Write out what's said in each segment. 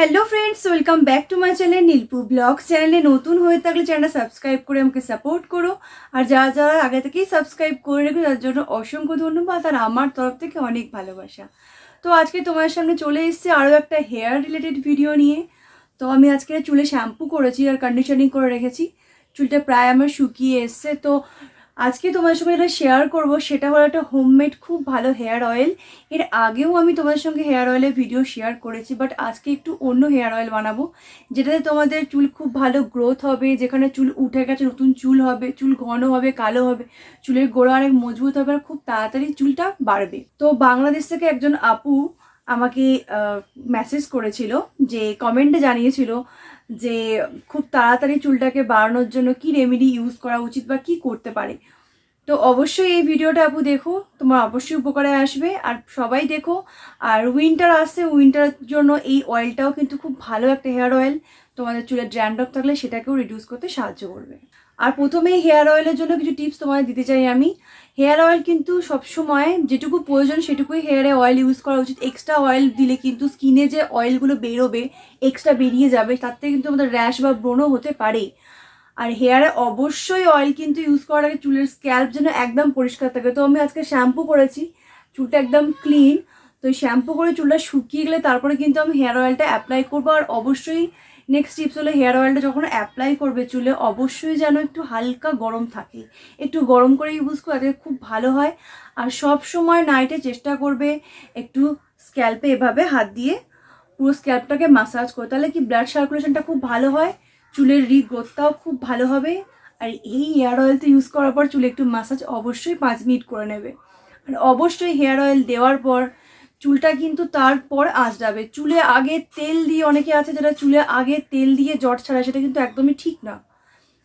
Hello friends welcome back to my channel নীলপু blog চ্যানেলে নতুন হয়ে থাকলে চ্যানেলটা সাবস্ক্রাইব করে আমাকে সাপোর্ট করো। আর যারা যারা আগে থেকেই সাবস্ক্রাইব করে রেখো তার জন্য অসংখ্য ধন্যবাদ আর আমার তরফ থেকে অনেক ভালোবাসা। তো আজকে তোমার সামনে চলে এসেছে আরও একটা হেয়ার রিলেটেড ভিডিও নিয়ে। তো আমি আজকে চুলে শ্যাম্পু করেছি আর কন্ডিশনিং করে রেখেছি। চুলটা প্রায় আমার শুকিয়ে এসছে। তো আজকে তোমার সঙ্গে যেটা শেয়ার করব, সেটা হলো একটা হোমমেড খুব ভালো হেয়ার অয়েল এর আগেও আমি তোমার সঙ্গে হেয়ার অয়েলের ভিডিও শেয়ার করেছি বাট আজকে একটু অন্য হেয়ার অয়েল বানাবো, যেটাতে তোমাদের চুল খুব ভালো গ্রোথ হবে, যেখানে চুল উঠে গেছে, নতুন চুল হবে, চুল ঘন হবে, কালো হবে, চুলের গোড়া অনেক মজবুত হবে আর খুব তাড়াতাড়ি চুলটা বাড়বে। তো বাংলাদেশ থেকে একজন আপু আমাকে মেসেজ করেছিল, যে কমেন্টে জানিয়েছিল যে খুব তাড়াতাড়ি চুলটাকে বাড়ানোর জন্য কি রেমেডি ইউজ করা উচিত বা কি করতে পারে। তো অবশ্যই এই ভিডিওটা আপু দেখো, তোমার অবশ্যই উপকারে আসবে। আর সবাই দেখো, আর উইন্টার আসছে উইন্টারের জন্য এই অয়েলটাও কিন্তু খুব ভালো একটা হেয়ার অয়েল তোমাদের চুলের ড্র্যান্ড থাকলে সেটাকেও রিডিউস করতে সাহায্য করবে। আর প্রথমেই হেয়ার অয়েলের জন্য কিছু টিপস তোমাদের দিতে চাই আমি। হেয়ার অয়েল কিন্তু সবসময় যেটুকু প্রয়োজন সেটুকুই হেয়ারে অয়েল ইউজ করা উচিত। এক্সট্রা অয়েল দিলে কিন্তু স্কিনে যে অয়েলগুলো বেরোবে, এক্সট্রা বেরিয়ে যাবে, তার থেকে কিন্তু আমাদের র্যাশ বা ব্রণও হতে পারে। আর হেয়ারে অবশ্যই অয়েল কিন্তু ইউজ করার আগে চুলের স্ক্যাল্প যেন একদম পরিষ্কার থাকে। তো আমি আজকে শ্যাম্পু করেছি, চুলটা একদম ক্লিন। তো শ্যাম্পু করে চুলটা শুকিয়ে গেলে তারপরে কিন্তু আমি হেয়ার অয়েলটা অ্যাপ্লাই করব। আর অবশ্যই নেক্সট টিপস হলো হেয়ার অয়েলটা যখন অ্যাপ্লাই করবে চুলে, অবশ্যই যেন একটু হালকা গরম থাকে। একটু গরম করে ইউজ করতে খুব ভালো হয়। আর সব সময় নাইটে চেষ্টা করবে একটু স্ক্যাল্পে এভাবে হাত দিয়ে পুরো স্ক্যাল্পটাকে মাসাজ করে। তাহলে কি ব্লাড সার্কুলেশনটা খুব ভালো হয়, চুলের রিগ্রোথটাও খুব ভালো হবে। আর এই হেয়ার অয়েলটা ইউজ করার পর চুলে একটু মাসাজ অবশ্যই পাঁচ মিনিট করে নেবে। আর অবশ্যই হেয়ার অয়েল দেওয়ার পর চুলটা কিন্তু তারপর আঁচড়াবে। চুলে আগে তেল দিয়ে অনেকে আছে যারা চুলে আগে তেল দিয়ে জট ছাড়ায়, সেটা কিন্তু একদমই ঠিক না।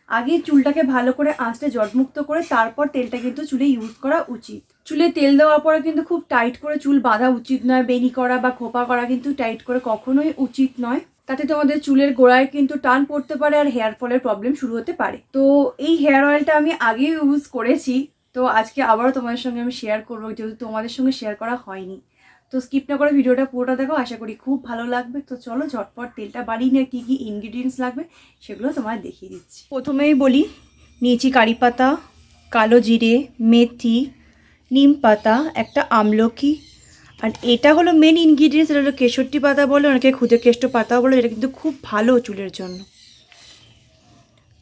আগে চুলটাকে ভালো করে আঁচড়ে জটমুক্ত করে তারপর তেলটা কিন্তু চুলে ইউজ করা উচিত। চুলে তেল দেওয়ার পরে কিন্তু খুব টাইট করে চুল বাঁধা উচিত নয় বেনি করা বা খোপা করা কিন্তু টাইট করে কখনোই উচিত নয়। তাতে তোমাদের চুলের গোড়ায় কিন্তু টান পড়তে পারে আর হেয়ার ফলের প্রবলেম শুরু হতে পারে। তো এই হেয়ার অয়েলটা আমি আগে ইউজ করেছি। তো আজকে আবারও তোমাদের সঙ্গে আমি শেয়ার করব, যেহেতু তোমাদের সঙ্গে শেয়ার করা হয়নি। তো স্কিপ না করে ভিডিওটা পুরোটা দেখো, আশা করি খুব ভালো লাগবে। তো চলো ঝটপট তেলটা বাড়িয়ে নিয়ে কী কী ইনগ্রিডিয়েন্টস লাগবে সেগুলো তোমায় দেখিয়ে দিচ্ছি। প্রথমেই বলি নিয়েছি কারি পাতা, কালো জিরে, মেথি, নিম পাতা, একটা আমলকি আর এটা হলো মেন ইনগ্রিডিয়েন্টস এটা হলো কেশরটি পাতা বলে, অনেকে খুদে কেষ্ট পাতাও বলে, এটা কিন্তু খুব ভালো চুলের জন্য।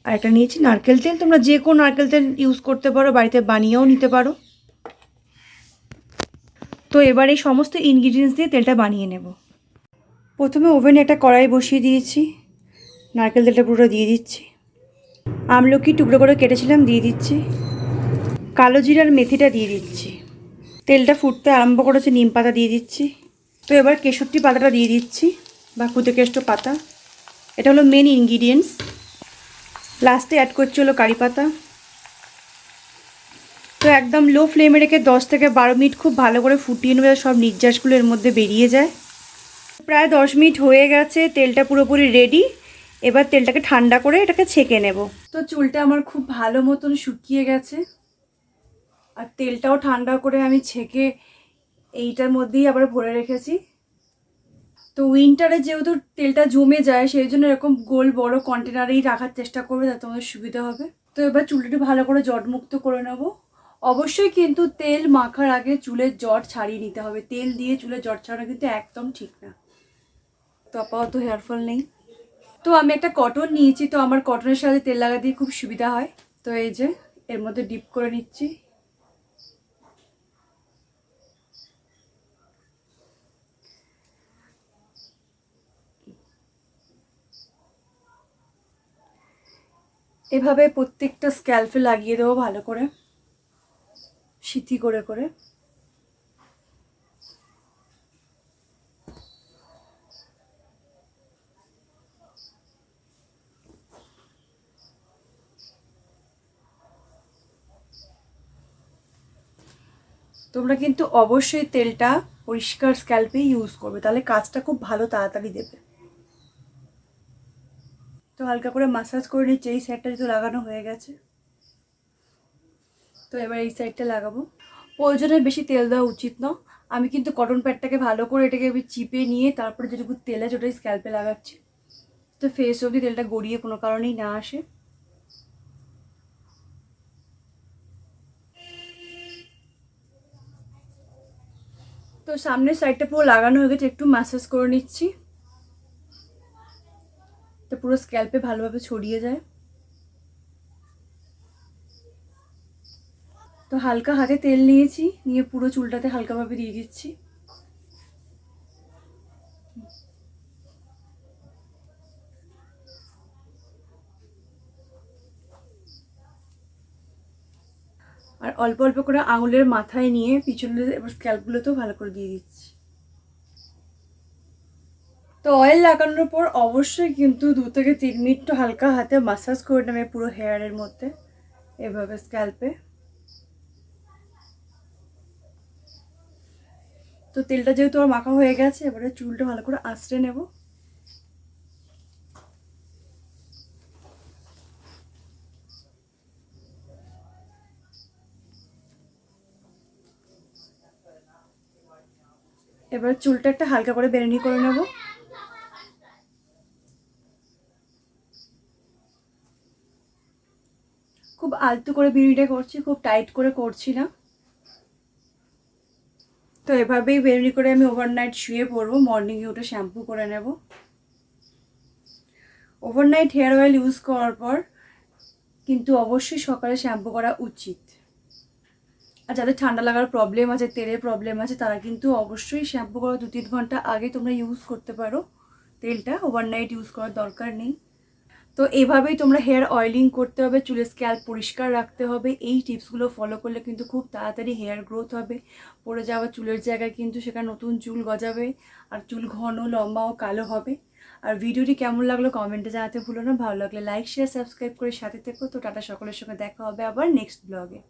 আর একটা নিয়েছি নারকেল তেল, তোমরা যে কোনো নারকেল তেল ইউজ করতে পারো, বাড়িতে বানিয়েও নিতে পারো। তো এবার এই সমস্ত ইনগ্রিডিয়েন্টস দিয়ে তেলটা বানিয়ে নেব। প্রথমে ওভেনে একটা কড়াই বসিয়ে দিয়েছি। নারকেল তেলটা পুরোটা দিয়ে দিচ্ছি। আমলকি টুকরো করে কেটেছিলাম, দিয়ে দিচ্ছি। কালো জিরার মেথিটা দিয়ে দিচ্ছি। তেলটা ফুটতে আরম্ভ করেছে নিম পাতা দিয়ে দিচ্ছি। তো এবার কেশরটি পাতাটা দিয়ে দিচ্ছি, বা কুতে কেষ্ট পাতা। এটা হলো মেন ইনগ্রিডিয়েন্টস লাস্টে অ্যাড করছি হলো কারি পাতা। তো একদম লো ফ্লেমে রেখে দশ থেকে বারো মিনিট খুব ভালো করে ফুটিয়ে নেবে সব নির্যাসগুলো এর মধ্যে বেরিয়ে যায়। প্রায় দশ মিনিট হয়ে গেছে, তেলটা পুরোপুরি রেডি এবার তেলটাকে ঠান্ডা করে এটাকে ছেঁকে নেব। তো চুলটা আমার খুব ভালো মতন শুকিয়ে গেছে। আর তেলটাও ঠান্ডা করে আমি ছেঁকে এইটার মধ্যেই আবার ভরে রেখেছি। তো উইন্টারে যেহেতু তেলটা জমে যায়, সেই জন্য এরকম গোল বড় কন্টেনারেই রাখার চেষ্টা করবে যাতে আমাদের সুবিধা হবে। তো এবার চুলটা ভালো করে জটমুক্ত করে নেব। অবশ্যই কিন্তু তেল মাখার আগে চুলের জট ছাড়িয়ে নিতে হবে। তেল দিয়ে চুলের জট ছাড়ানো কিন্তু একদম ঠিক না। তো আপাতত হেয়ারফল নেই। তো আমি একটা কটন নিয়েছি, তো আমার কটনের সাথে তেল লাগা দিয়ে খুব সুবিধা হয়। তো এই যে, এর মধ্যে ডিপ করে নিচ্ছি। এভাবে প্রত্যেকটা স্ক্যাল্পে লাগিয়ে দেবো ভালো করে। সিথি করে করে। তোমরা কিন্তু অবশ্যই তেলটা পরিষ্কার স্ক্যাল্পে ইউজ করবে, তাহলে কাজটা খুব ভালো তাড়াতাড়ি দেবে। তো হালকা করে মাসাজ করে নিচ্ছে, এই সাইডটা যেহেতু লাগানো হয়ে গেছে। তো এবার এই সাইডটা লাগাবো। প্রয়োজনে বেশি তেল দেওয়া উচিত না আমি কিন্তু কটন প্যাডটাকে ভালো করে এটাকে আমি চিপে নিয়ে তারপরে যেটুকু তেল আছে ওটাই স্ক্যাল্পে লাগাচ্ছি। তো ফেস অবধি তেলটা গড়িয়ে কোনো কারণেই না আসে। তো সামনের সাইডটা পুরো লাগানো হয়ে গেছে, একটু ম্যাসাজ করে নিচ্ছি। তো পুরো স্ক্যাল্পে ভালোভাবে ছড়িয়ে যায়। তো হালকা হাতে তেল নিয়েছি, নিয়ে পুরো চুলটাতে হালকাভাবে দিয়ে দিচ্ছি। আর অল্প অল্প করে আঙুলের মাথায় নিয়ে পিছনের এবার স্ক্যাল্পগুলোতেও ভালো করে দিয়ে দিচ্ছি। তো অয়েল লাগানোর পর অবশ্যই কিন্তু দু থেকে তিন মিনিট হালকা হাতে মাসাজ করে নেবে পুরো হেয়ারের মধ্যে, এভাবে স্ক্যাল্পে তো তেলটা যেহেতু আমার মাখা হয়ে গেছে, এবারে চুলটা ভালো করে আঁচড়ে নেব। এবার চুলটা একটা হালকা করে বেরেনি করে নেব। খুব আলতু করে বিড়িটা করছি, খুব টাইট করে করছি না। তো এভাবেই বেরনি করে আমি ওভারনাইট শুয়ে পড়ব মর্নিংয়ে উঠে শ্যাম্পু করে নেব। ওভারনাইট হেয়ার অয়েল ইউজ করার পর কিন্তু অবশ্যই সকালে শ্যাম্পু করা উচিত। আর যাদের ঠান্ডা লাগার প্রবলেম আছে, তেলের প্রবলেম আছে, তারা কিন্তু অবশ্যই শ্যাম্পু করা দু তিন ঘণ্টা আগে তোমরা ইউজ করতে পারো। তেলটা ওভারনাইট ইউজ করার দরকার নেই। তো এভাবেই তোমরা হেয়ার অয়েলিং করতে হবে চুলের স্ক্যাল পরিষ্কার রাখতে হবে। এই টিপসগুলো ফলো করলে কিন্তু খুব তাড়াতাড়ি হেয়ার গ্রোথ হবে। পড়ে যাওয়া চুলের জায়গায় কিন্তু সেখানে নতুন চুল গজাবে আর চুল ঘন, লম্বা ও কালো হবে। আর ভিডিওটি কেমন লাগল কমেন্টে জানাতে ভুলো না। ভালো লাগলে লাইক শেয়ার সাবস্ক্রাইব করে সাথে থেকো। তো টাটা, সকলের সঙ্গে দেখা হবে আবার নেক্সট ব্লগে